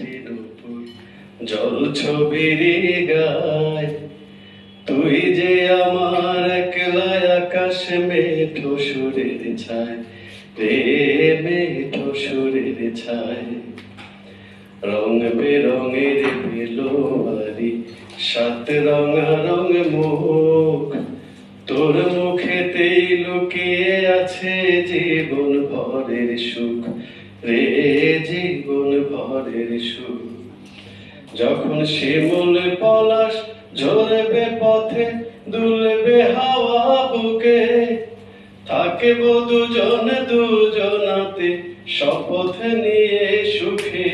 বৃষ্টির উপর জল ছবির তুই যে আমার একলা আকাশ মেঠো সুরের ছায় মেঠো সুরের ছায়। রং বেরঙের বেলোয়ারি, সাত রঙা রং মুখ। তোর মুখেতেই লুকিয়ে আছে জীবন ভরের সুখ। রে জীবন ভরের সুখ যখন শিমুল পলাশ ঝরবে পথে, দুলবে হাওয়া বুকে থাকব দুজন দুজনাতে শপথ নিয়ে সুখে।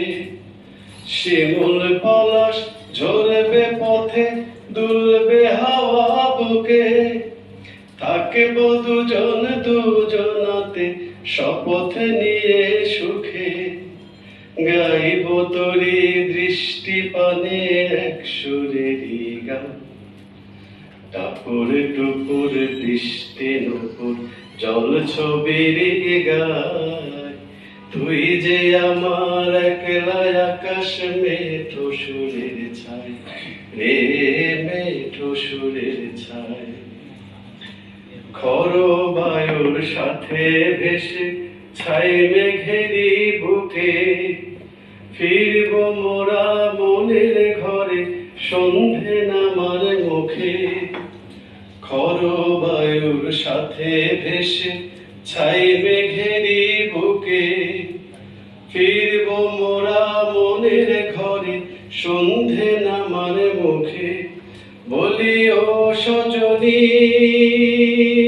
শিমুল পলাশ ঝরবে পথে, দুলবে হাওয়া বুকে থাকব দুজন দুজনাতে শপথ নিয়ে গাইব তোরে দৃষ্টি পানে এক সুরেরই গান টাপুর টুপুর বৃষ্টি নুপুর জল ছবির গায়। তুই যে আমার একলা আকাশ মেঠো সুরের ছাই রে মেঠো সুরের সাথে ভেসে ছাই মেঘেরি বুকে ফিরব মোরা মনের ঘরে, সন্ধে নামার মুখে। খর বায়ুর সাথে ভেসে ছাই মেঘেরি বুকে। ফিরব মোরা মনের ঘরে, সন্ধে নামার মুখে। বলি ও সজনী।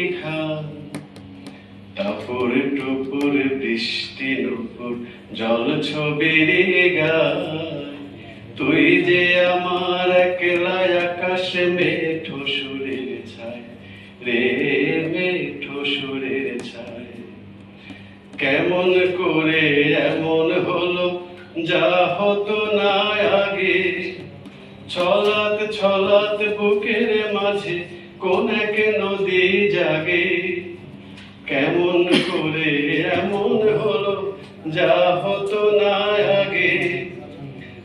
রাখি। খা টাপুর বৃষ্টি, নুপুর জল ছবির তুই যে আমার একলা আকাশ মেঠো সুরের ছায় রে মেঠো সুরের ছায়। কেমন করে এমন হলো যা হতো না আগে? ছলাত ছলাত বুকের মাঝে কোন নদী জাগে? কেমন করে এমন হলো যা হতো না আগে?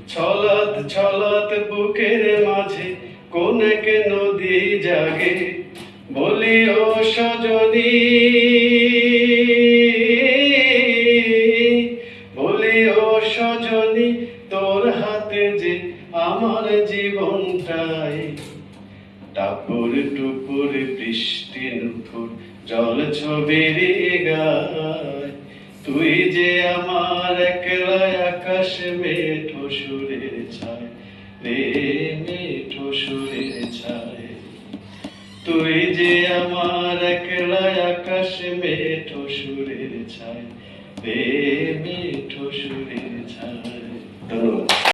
ছলাত ছলাত বুকের মাঝে কোন নদী জাগে? বলি ও সজনী, বলি ও সজনী, তোর হাতে যে আমার জীবনটাই টাপুর টুপুর বৃষ্টি নুপুর জল ছবির গায়। তুই যে আমার একলা আকাশ মেঠো সুরের ছায়, রে মেঠো সুরের ছায়। তুই যে আমার একলা আকাশ মেঠো সুরের ছায়, রে মেঠো সুরের ছায়। ধন্যবাদ।